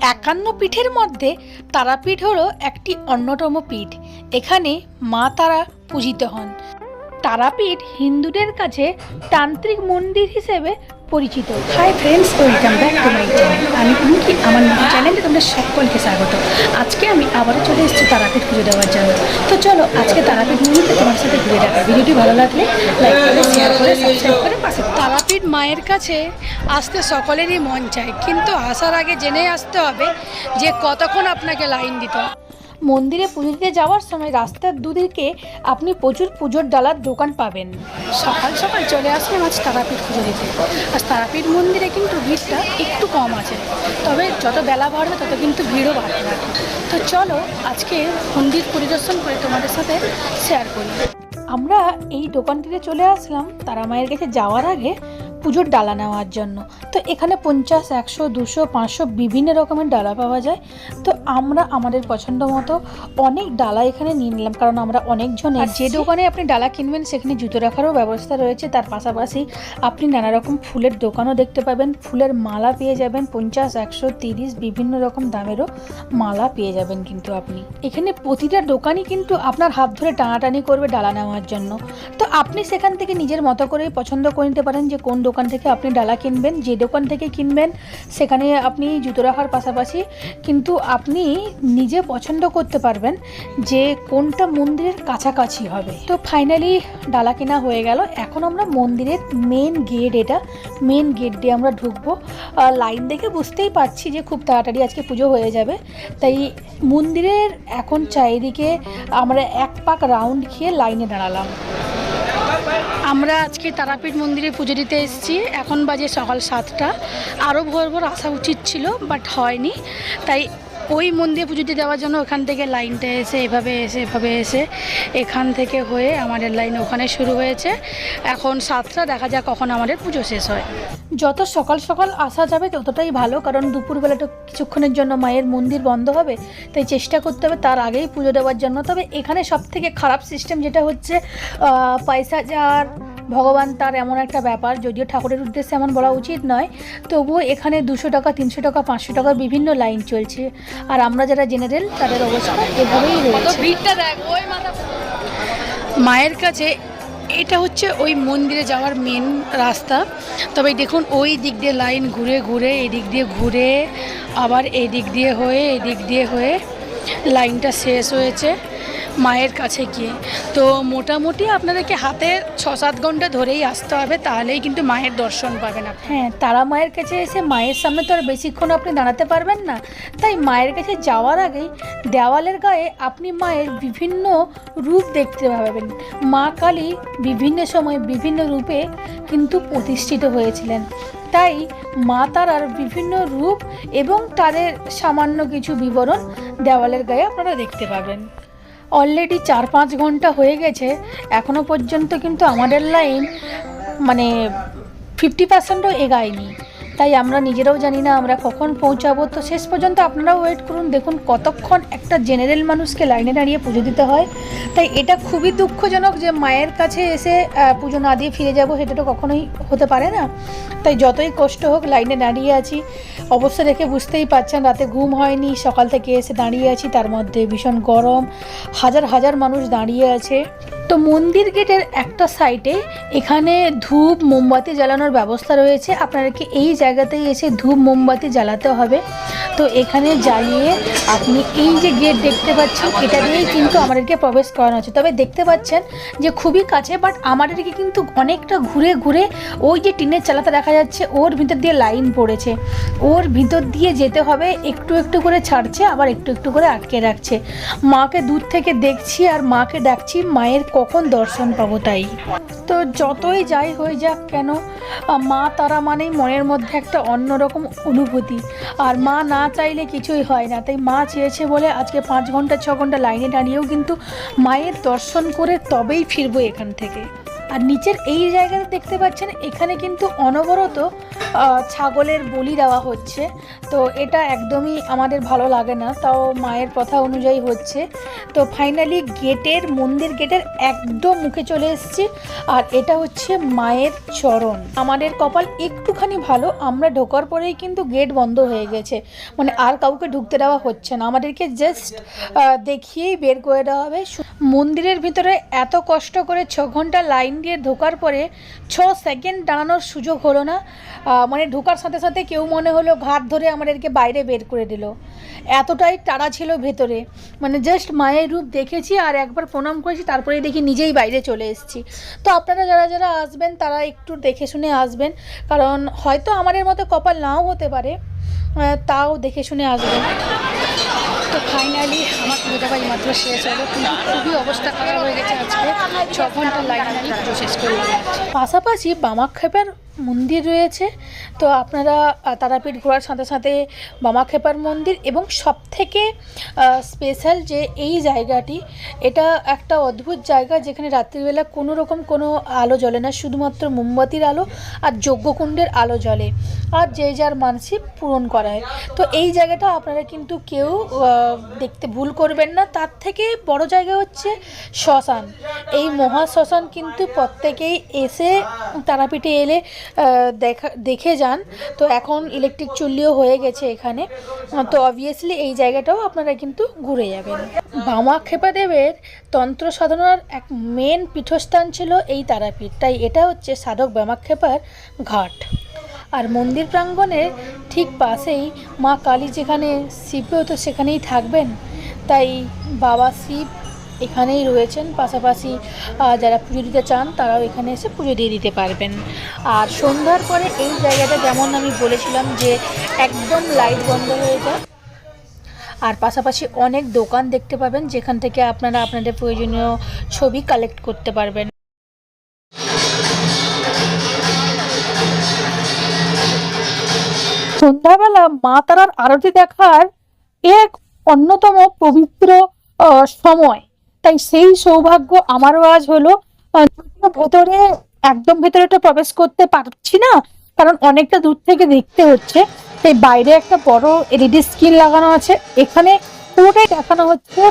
একান্ন পীঠের মধ্যে তারাপীঠ হলো একটি অন্যতম পীঠ। এখানে মা তারা পূজিত হন। তারাপীঠ হিন্দুদের কাছে তান্ত্রিক মন্দির হিসেবে পরিচিত। Hi friends welcome back to my channel আমি কি আমার চ্যানেলে তোমরা সকলকে স্বাগত। আজকে আমি আবারও চলে এসেছি তারাপীঠ পুজো দেওয়ার জন্য। তো চলো, আজকে তারাপীঠ মন্দিরে তোমার সাথে ঘুরে দেখা। ভিডিওটি ভালো লাগলে লাইক করে শেয়ার করে সাবস্ক্রাইব করে পাশে তারাপীঠ মায়ের কাছে আসতে সকলেরই মন চায়, কিন্তু আসার আগে জেনে আসতে হবে যে কতক্ষণ আপনাকে লাইন দিতে হবে। মন্দিরে পুজো দিতে যাওয়ার সময় রাস্তার দুদিকে আপনি প্রচুর পুজোর ডালার দোকান পাবেন। সকাল সকাল চলে আসলাম আজ তারাপীঠ পুজো দিতে। আজ তারাপীঠ মন্দিরে কিন্তু ভিড়টা একটু কম আছে। তবে যত বেলা বাড়বে তত কিন্তু ভিড়ও বাড়তে থাকে তো চলো আজকে মন্দির পরিদর্শন করে তোমাদের সাথে শেয়ার করি। আমরা এই দোকানটিতে চলে আসলাম। তারা মায়ের কাছে যাওয়ার আগে পুজোর ডালা নেওয়ার জন্য। তো এখানে পঞ্চাশ একশো দুশো পাঁচশো বিভিন্ন রকমের ডালা পাওয়া যায়। তো আমরা আমাদের পছন্দ মতো অনেক ডালা এখানে নিয়ে নিলাম। কারণ আমরা অনেকজন যে দোকানে আপনি ডালা কিনবেন সেখানে জুতো রাখারও ব্যবস্থা রয়েছে। তার পাশাপাশি আপনি নানা রকম ফুলের দোকানও দেখতে পাবেন। ফুলের মালা পেয়ে যাবেন। পঞ্চাশ একশো তিরিশ বিভিন্ন রকম দামেরও মালা পেয়ে যাবেন কিন্তু আপনি। এখানে প্রতিটা দোকানই কিন্তু আপনার হাত ধরে টানাটানি করবে ডালা নেওয়ার জন্য। তো আপনি সেখান থেকে নিজের মতো করে পছন্দ করে নিতে পারেন যে কোন দোকান থেকে আপনি ডালা কিনবেন, যে দোকান থেকে কিনবেন, সেখানে আপনি জুতো রাখার পাশাপাশি কিন্তু আপনি নিজে পছন্দ করতে পারবেন যে কোনটা মন্দিরের কাছাকাছি হবে। তো ফাইনালি ডালা কেনা হয়ে গেল। এখন আমরা মন্দিরের মেন গেট এটা মেন গেট দিয়ে আমরা ঢুকবো। লাইন দেখে বুঝতেই পারছি যে খুব তাড়াতাড়ি আজকে পুজো হয়ে যাবে। তাই মন্দিরের এখন চারিদিকে আমরা এক পাক রাউন্ড খেয়ে লাইনে দাঁড়ালাম। আমরা আজকে তারাপীঠ মন্দিরে পুজো দিতে এসেছি। এখন বাজে সকাল সাতটা। আরও ভোর ভোর আসা উচিত ছিল বাট হয়নি। তাই ওই মন্দিরে পুজো দিতে যাওয়ার জন্য ওখান থেকে লাইনটা এসে এভাবে এসে এভাবে এসে এখান থেকে হয়ে আমাদের লাইন ওখানে শুরু হয়েছে। এখন সাতটা, দেখা যাক কখন আমাদের পুজো শেষ হয়। যত সকাল সকাল আসা যাবে ততটাই ভালো, কারণ দুপুরবেলাটা কিছুক্ষণের জন্য মায়ের মন্দির বন্ধ হবে, তাই চেষ্টা করতে হবে তার আগেই পুজো দেওয়ার জন্য। তবে এখানে সব থেকে খারাপ সিস্টেম যেটা হচ্ছে পয়সা যার ভগবান তার এমন একটা ব্যাপার যদিও ঠাকুরের উদ্দেশ্যে এমন বলা উচিত নয় তবুও এখানে দুশো টাকা তিনশো টাকা পাঁচশো টাকার বিভিন্ন লাইন চলছে। আর আমরা যারা জেনারেল তাদের অবস্থা এভাবেই রয়েছে। ভিড়টা দেখ ওই মাথা মায়ের কাছে এটা হচ্ছে ওই মন্দিরে যাওয়ার মেন রাস্তা। তবে দেখুন ওই দিক দিয়ে লাইন ঘুরে ঘুরে এদিক দিয়ে ঘুরে আবার এদিক দিয়ে হয়ে এদিক দিয়ে হয়ে লাইনটা শেষ হয়েছে। মায়ের কাছে গিয়ে। তো মোটামুটি আপনাদেরকে হাতে ছ সাত ঘণ্টা ধরেই আসতে হবে, তাহলেই কিন্তু মায়ের দর্শন পাবেন আপনি। হ্যাঁ তারা মায়ের কাছে এসে মায়ের সামনে তো আর বেশিক্ষণ আপনি দাঁড়াতে পারবেন না। তাই মায়ের কাছে যাওয়ার আগেই দেওয়ালের গায়ে আপনি মায়ের বিভিন্ন রূপ দেখতে পাবেন। মা কালী বিভিন্ন সময় বিভিন্ন রূপে কিন্তু প্রতিষ্ঠিত হয়েছিলেন। তাই মা তারার বিভিন্ন রূপ এবং তাদের সামান্য কিছু বিবরণ দেওয়ালের গায়ে আপনারা দেখতে পাবেন। অলরেডি চার পাঁচ ঘণ্টা হয়ে গেছে এখনও পর্যন্ত কিন্তু আমাদের লাইন মানে ফিফটি পার্সেন্টও এগায়নি। তাই আমরা নিজেরাও জানি না আমরা কখন পৌঁছাবো। তো শেষ পর্যন্ত আপনারাও ওয়েট করুন, দেখুন কতক্ষণ একটা জেনারেল মানুষকে লাইনে দাঁড়িয়ে পুজো দিতে হয়। তাই এটা খুবই দুঃখজনক যে মায়ের কাছে এসে পুজো না দিয়ে ফিরে যাব সেটা তো কখনোই হতে পারে না। তাই যতই কষ্ট হোক লাইনে দাঁড়িয়ে আছি। অবস্থা দেখে বুঝতেই পারছেন, রাতে ঘুম হয়নি, সকাল থেকে এসে দাঁড়িয়ে আছি, তার মধ্যে ভীষণ গরম। হাজার হাজার মানুষ দাঁড়িয়ে আছে। তো মন্দির গেটের একটা সাইডে এখানে ধূপ মোমবাতি জ্বালানোর ব্যবস্থা রয়েছে। আপনাদেরকে এই জায়গাতেই এসে ধূপ মোমবাতি জ্বালাতে হবে? তো এখানে জ্বালিয়ে আপনি এই যে গেট দেখতে পাচ্ছেন, এটা দিয়েই কিন্তু আমাদেরকে প্রবেশ করানো হচ্ছে। তবে দেখতে পাচ্ছেন যে খুবই কাছে বাট আমাদেরকে কিন্তু অনেকটা ঘুরে ঘুরে ওই যে টিনের চালাতে দেখা যাচ্ছে, ওর ভিতর দিয়ে লাইন পড়েছে। ওর ভিতর দিয়ে যেতে হবে, একটু একটু করে ছাড়ছে, আবার একটু একটু করে আটকে রাখছে। মাকে দূর থেকে দেখছি আর মাকে ডাকছি, মায়ের কখন দর্শন পাবো তাই? তো যতই যাই হয়ে যাক কেন, মা তারা মানেই মনের মধ্যে একটা অন্যরকম অনুভূতি। আর মা না চাইলে কিছুই হয় না। তাই মা চেয়েছে বলে আজকে পাঁচ ঘণ্টা, ছ ঘণ্টা লাইনে দাঁড়িয়েও কিন্তু মায়ের দর্শন করে তবেই ফিরবো এখান থেকে। আর নিচের এই জায়গাতে দেখতে পাচ্ছেন, এখানে কিন্তু অনবরত ছাগলের বলি দেওয়া হচ্ছে। তো এটা একদমই আমাদের ভালো লাগে না, তাও মায়ের কথা অনুযায়ী হচ্ছে। তো ফাইনালি গেটের, মন্দির গেটের একদম মুখে চলে এসেছি, আর এটা হচ্ছে মায়ের চরণ। আমাদের কপাল একটুখানি ভালো, আমরা ঢোকার পরেই কিন্তু গেট বন্ধ হয়ে গেছে। মানে আর কাউকে ঢুকতে দেওয়া হচ্ছে না, আমাদেরকে জাস্ট দেখিয়েই বের করে দেওয়া হবে। মন্দিরের ভিতরে এত কষ্ট করে ছ ঘণ্টা লাইন দিয়ে ঢোকার পরে ছ সেকেন্ড দাঁড়ানোর সুযোগ হলো না। মানে ঢোকার সাথে সাথে কেউ মনে হলো ঘাট ধরে আমাদেরকে বাইরে বের করে দিল। এতটাই তাড়া ছিল ভেতরে। মানে জাস্ট মায়ের রূপ দেখেছি আর একবার প্রণাম করেছি, তারপরে দেখি নিজেই বাইরে চলে এসেছি। তো আপনারা যারা যারা আসবেন, তারা একটু দেখে শুনে আসবেন। কারণ হয়তো আমাদের মতো কপাল নাও হতে পারে তাও দেখে শুনে আসবেন। তো ফাইনালি আমার পুজো দেওয়া মাত্র শেষ হলো, কিন্তু খুবই অবস্থা খারাপ হয়ে গেছে আজকে। ছ ঘণ্টা লাইন আমি পুজো শেষ করলাম পাশাপাশি বামাক্ষেপার মন্দির রয়েছে। তো আপনারা তারাপীঠ ঘোরার সাথে সাথে বামাক্ষেপার মন্দির এবং সব থেকে স্পেশাল যে এই জায়গাটি, এটা একটা অদ্ভুত জায়গা যেখানে রাত্রিবেলা কোনো রকম কোনো আলো জ্বলে না, শুধুমাত্র মোমবাতির আলো আর যজ্ঞকুণ্ডের আলো জ্বলে আর যে যার মানসিক পূরণ করা হয় তো এই জায়গাটা আপনারা কিন্তু কেউ দেখতে ভুল করবেন না। তার থেকে বড় জায়গা হচ্ছে শ্মশান। এই মহা শ্মশান কিন্তু প্রত্যেকেই এসে তারাপীঠে এলে দেখা, দেখে যান। তো এখন ইলেকট্রিক চুল্লিও হয়ে গেছে এখানে। তো অবভিয়াসলি এই জায়গাটাও আপনারা কিন্তু ঘুরে যাবেন। বামাক্ষেপা দেবের তন্ত্র সাধনার এক মেন পীঠস্থান ছিল এই তারাপীঠ। তাই এটা হচ্ছে সাধক বামাক্ষেপার ঘাট। আর মন্দির প্রাঙ্গণের ঠিক পাশেই মা কালী যেখানে শিবও তো সেখানেই থাকবেন। তাই বাবা শিব এখানেই রয়েছেন। পাশাপাশি যারা পুজো দিতে চান, তারাও এখানে এসে পুজো দিয়ে দিতে পারবেন। আর সন্ধ্যার পরে এই জায়গাটা যেমন আমি বলেছিলাম যে একদম লাইট বন্ধ হয়ে যায়। আর পাশাপাশি অনেক দোকান দেখতে পাবেন, যেখান থেকে আপনারা আপনাদের প্রয়োজনীয় ছবি কালেক্ট করতে পারবেন। সন্ধ্যাবেলা মা তারার আরতি দেখার এক অন্যতম পবিত্র সময়। তাই সেই সৌভাগ্য আমারও আজ হলো ভেতরে, একদম ভেতরে একদম ভেতরেটা প্রবেশ করতে পারছি না, কারণ অনেকটা দূর থেকে দেখতে হচ্ছে। তাই বাইরে একটা বড় এলইডি স্ক্রিন লাগানো আছে। এখানে পুরোটাই দেখানো হচ্ছে।